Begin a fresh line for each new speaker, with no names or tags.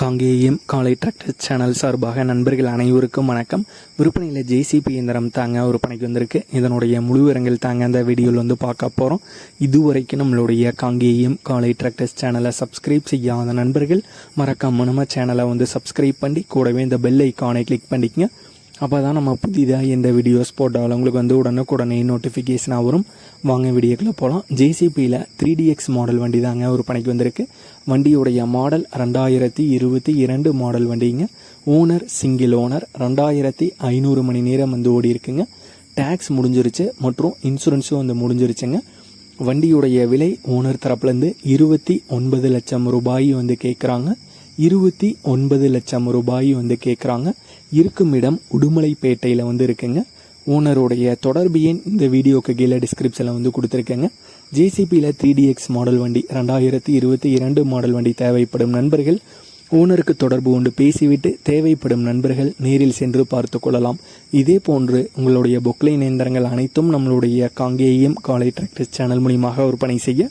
காங்கேயம் காலை tractor channel சார்பாக நண்பர்கள் அனைவருக்கும் வணக்கம். விற்பனையில் ஜேசிபி இயந்திரம் தாங்க விற்பனைக்கு வந்திருக்கு. இதனுடைய முழு விவரங்கள் தாங்க அந்த வீடியோவில் வந்து பார்க்க போகிறோம் இதுவரைக்கும் நம்மளுடைய காங்கேயம் காலை டிராக்டர்ஸ் சேனலை சப்ஸ்கிரைப் செய்யாத நண்பர்கள் மறக்காம நம்ம சேனலை வந்து சப்ஸ்கிரைப் பண்ணி கூடவே இந்த பெல் ஐக்கானை கிளிக் பண்ணிக்கங்க. அப்போ தான் நம்ம புதிதாக எந்த வீடியோஸ் போட்டாலும் உங்களுக்கு வந்து உடனுக்குடனே நோட்டிஃபிகேஷனாக வரும். வாங்க வீடியோக்குள்ளே போகலாம் ஜேசிபியில் த்ரீ டிஎக்ஸ் மாடல் வண்டி தாங்க ஒரு பணிக்கு வந்திருக்கு. வண்டியுடைய மாடல் ரெண்டாயிரத்தி இருபத்தி இரண்டு மாடல் வண்டிங்க. ஓனர் சிங்கிள் ஓனர் ரெண்டாயிரத்தி ஐநூறு மணி நேரம் வந்து ஓடி இருக்குங்க. டேக்ஸ் முடிஞ்சிருச்சு மற்றும் இன்சூரன்ஸும் வந்து முடிஞ்சிருச்சுங்க. வண்டியுடைய விலை ஓனர் தரப்புலேருந்து இருபத்தி ஒன்பது லட்சம் ரூபாய் வந்து கேட்குறாங்க இருபத்தி ஒன்பது லட்சம் ரூபாய் வந்து கேட்குறாங்க இருக்கும் இடம் உடுமலைப்பேட்டையில் வந்து இருக்குங்க. ஓனருடைய தொடர்பு எண் இந்த வீடியோக்கு கீழே டிஸ்கிரிப்ஷனில் வந்து கொடுத்துருக்கேங்க. ஜேசிபியில் த்ரீ டிஎக்ஸ் மாடல் வண்டி ரெண்டாயிரத்தி இருபத்தி இரண்டு மாடல் வண்டி தேவைப்படும் நண்பர்கள். ஓனருக்கு தொடர்பு கொண்டு பேசிவிட்டு தேவைப்படும் நண்பர்கள் நேரில் சென்று பார்த்து கொள்ளலாம். இதே போன்று உங்களுடைய பொக்லைன் இயந்திரங்கள் அனைத்தும் நம்மளுடைய காங்கேயம் காலை டிராக்டர்ஸ் சேனல் மூலியமாக விற்பனை செய்ய